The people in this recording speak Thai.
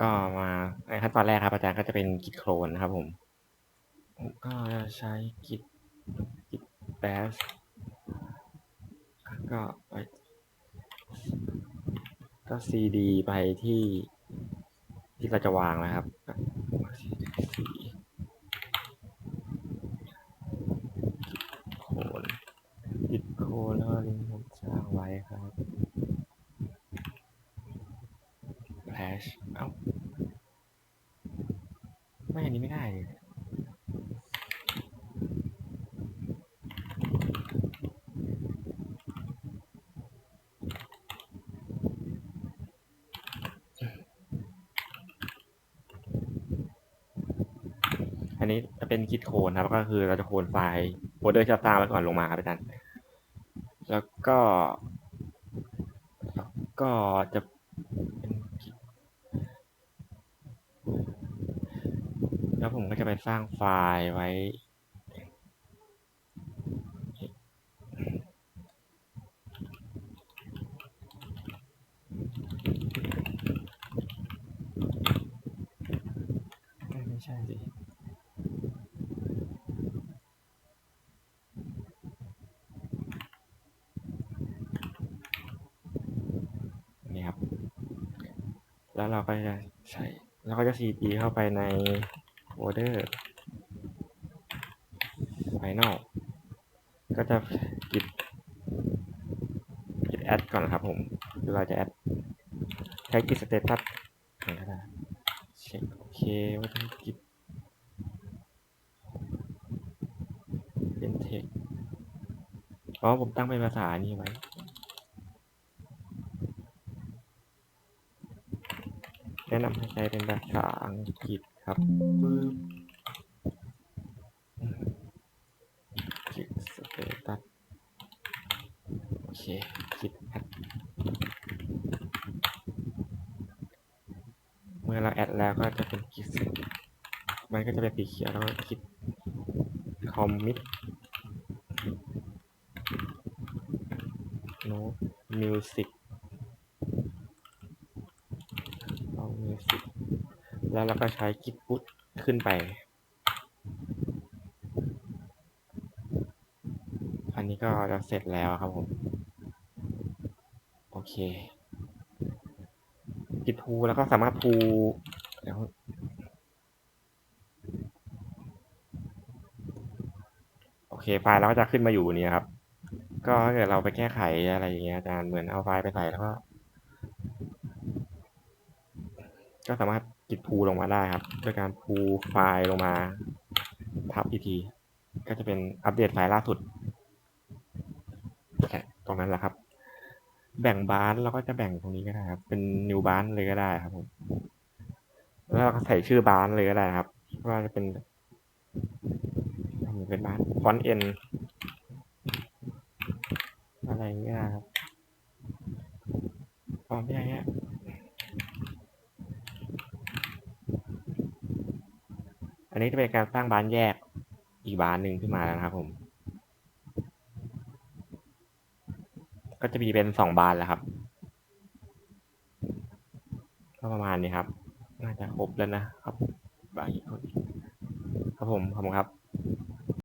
ก็มาในขั้นตอนแรกครับ อาจารย์ก็จะเป็นกิจโคลนนะครับ ผมผมก็จะใช้กิจกิจแบสก็ไปก็ cd ไปที่ที่เราจะวางนะครับโคนกิจโคนแล้วลิงก์ผมสร้างไว้ครับ flash เอ้าไม่อันนี้ไม่ได้เลยอันนี้จะเป็นคิดโคนครับ ก็คือเราจะโคนไฟล์โฟลเดอร์ที่เราสร้าไว้ก่อนลงมาครับอาจารย์แล้วก็แล้วก็จะเป็น Git แล้วผมก็จะไปสร้างไฟล์ไว้ ไม่ใช่สินี่ครับ แล้วเราก็จะใช้เราก็จะ cd เข้าไปใน โฟลเดอร์ final ก็จะกิดกิดแอดก่อนครับผมเราจะแอดใช้กิดสเตตัสก็ได้เช็คโอเคว่าจะกิดเป็นเทคอ๋อผมตั้งเป็นภาษานี้ไว้แนะนำให้ใช้เป็นภาษาอังกฤษ ครับปึ๊บคลิกสเตตัสโอเคคลิกแอดเมื่อเราแอดแล้วก็จะเป็นคลิกมันก็จะเป็นสีเขียวแล้วก็คลิกคอมมิตโน้ตมิวสิกเอามิวสิก แล้วเราก็ใช้กิจพุทขึ้นไป อันนี้ก็จะเสร็จแล้วครับผม โอเคกิจพูแล้วก็สามารถพูเดี๋ยวโอเคไฟล์เราก็จะขึ้นมาอยู่นี้ครับ ก็ถ้าเกิดเราไปแก้ไขอะไรอย่างเงี้ยอาจารย์เหมือนเอาไฟล์ไปใส่แล้วก็ก็สามารถ กิดพูลงมาได้ครับด้วยการพูไฟล์ลงมาทับอีกทีก็จะเป็นอัปเดตไฟล์ล่าสุดตรงนั้นแหละครับ แบ่งบานเราก็จะแบ่งตรงนี้ก็ได้ครับ เป็นนิวบานเลยก็ได้ครับผมแล้วเราก็ใส่ชื่อบานเลยก็ได้ครับว่าจะเป็นเป็นบานฟอนต์เอ็นอะไรเงี้ยครับฟอนต์อย่างเงี้ย อัน นี้จะเป็นการสร้างบานแยกอีกบานหนึ่งขึ้นมาแล้วนะครับผม ก็จะมีเป็นสองบานแล้วครับ ก็ประมาณนี้ครับ น่าจะครบแล้วนะครับบางอีกคนครับผมขอบคุณครับ